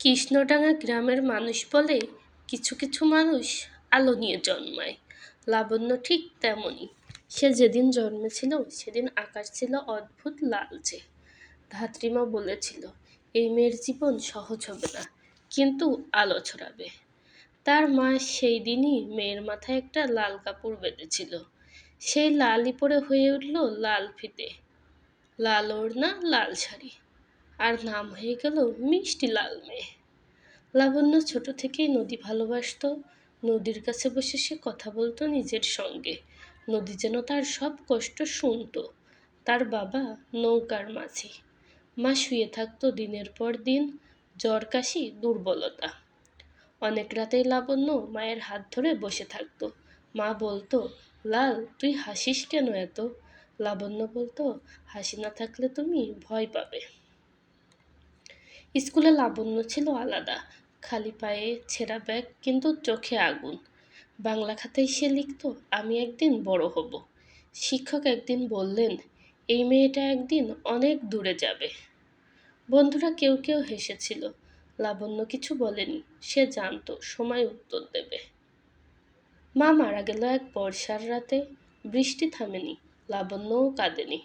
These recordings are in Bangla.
কৃষ্ণডাঙ্গা গ্রামের মানুষ বলে কিছু কিছু মানুষ আলো নিয়ে জন্মায়। লাবণ্য ঠিক তেমনই। সে যেদিন জন্মেছিল, সেদিন আকাশ ছিল অদ্ভুত লালচে। ধাত্রীমা বলেছিল, এই মেয়ের জীবন সহজ হবে না, কিন্তু আলো ছড়াবে। তার মা সেই দিনই মেয়ের মাথায় একটা লাল কাপড় বেঁধেছিল। সেই লালই পরে হয়ে উঠল লাল ফিতে। লাল ওড়না, লাল শাড়ি। আর নাম হয়ে গেল মিষ্টি লাল মেয়ে লাবণ্য ছোট থেকেই নদী ভালোবাসত। নদীর কাছে বসে সে কথা বলতো নিজের সঙ্গে। নদী যেন তার সব কষ্ট শুনতো। তার বাবা নৌকার মাঝি। মা শুয়ে থাকতো দিনের পর দিন। জ্বর, কাশি, দুর্বলতা। অনেক রাতেই লাবণ্য মায়ের হাত ধরে বসে থাকতো। মা বলতো, লাল, তুই হাসিস কেন এত? লাবণ্য বলতো, হাসি না থাকলে তুমি ভয় পাবে। স্কুলে লাবণ্য ছিল আলাদা। খালি পায়ে ছেঁড়া ব্যাগ, কিন্তু চোখে আগুন। বাংলা খাতায় সে লিখত, আমি একদিন বড় হব। শিক্ষক একদিন বললেন, এই মেয়েটা একদিন অনেক দূরে যাবে। বন্ধুরা কেউ কেউ হেসেছিল, লাবণ্য কিছু বলেনি, সে জানতো, সময় উত্তর দেবে। মা মারা গেল এক বর্ষার রাতে, বৃষ্টি থামেনি, লাবণ্যও কাঁদেনি।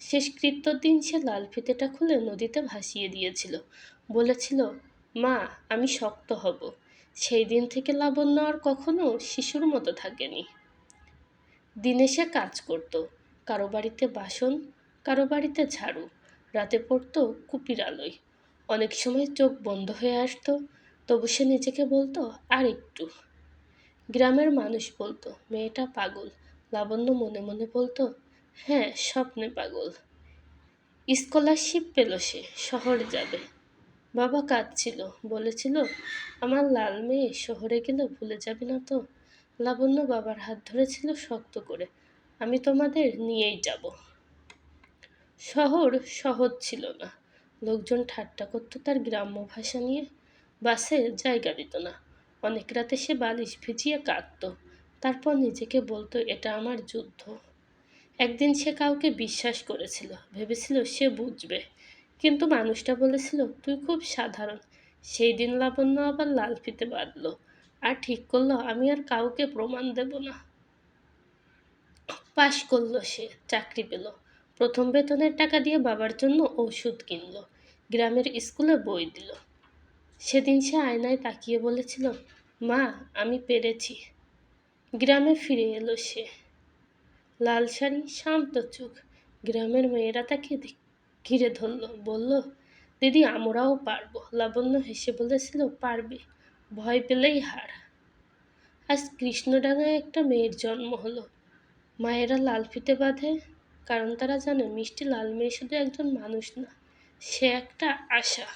শেষকৃত্যর দিন সে লাল ফিতেটা খুলে নদীতে ভাসিয়ে দিয়েছিল। বলেছিল, মা, আমি শক্ত হব। সেই দিন থেকে লাবণ্য আর কখনো শিশুর মতো থাকেনি। দিনে সে কাজ করত। কারও বাড়িতে বাসন, কারও বাড়িতে ঝাড়ু, রাতে পড়তো কুপির আলোয়। অনেক সময় চোখ বন্ধ হয়ে আসতো, তবু সে নিজেকে বলতো, আর একটু। গ্রামের মানুষ বলতো, মেয়েটা পাগল। লাবণ্য মনে মনে বলতো হ্যাঁ স্বপ্নে পাগল। স্কলারশিপ পেল সে, শহরে যাবে। বাবা কাঁদছিল, বলেছিল, আমার লাল মেয়ে শহরে গেলে ভুলে যাবে না তো? লাবণ্য বাবার হাত ধরেছিল শক্ত করে, আমি তোমাদের নিয়েই যাব। শহর সহজ ছিল না। লোকজন ঠাট্টা করতো তার গ্রাম্য ভাষা নিয়ে। বাসে জায়গা দিত না। অনেক রাতে সে বালিশ ভিজিয়ে কাঁদত। তারপর নিজেকে বলতো, এটা আমার যুদ্ধ। একদিন সে কাউকে বিশ্বাস করেছিল, ভেবেছিল সে বুঝবে। কিন্তু মানুষটা বলেছিল, তুই খুব সাধারণ। সেই দিন লাবণ্য আবার লাল ফিতে বাঁধল। আর ঠিক করল, আমি আর কাউকে প্রমাণ দেব না। পাশ করল সে, চাকরি পেল। প্রথম বেতনের টাকা দিয়ে বাবার জন্য ওষুধ কিনল। গ্রামের স্কুলে বই দিল। সেদিন সে আয়নায় তাকিয়ে বলেছিল, মা, আমি পেরেছি। গ্রামে ফিরে এলো সে। লাল শাড়ি শান্ত চোখ। গ্রামের মেয়েরা তাকে ঘিরে ধরল, বলল, দিদি, আমরাও পারব। লাবণ্য হেসে বলেছিল, পারবে, ভয় পেলেই হার। আজ কৃষ্ণডাঙ্গায় একটা মেয়ের জন্ম হলো। মায়েরা লাল ফিতে বাঁধে, কারণ তারা জানে মিষ্টি লাল মেয়ে শুধু একজন মানুষ না, সে একটা আশা।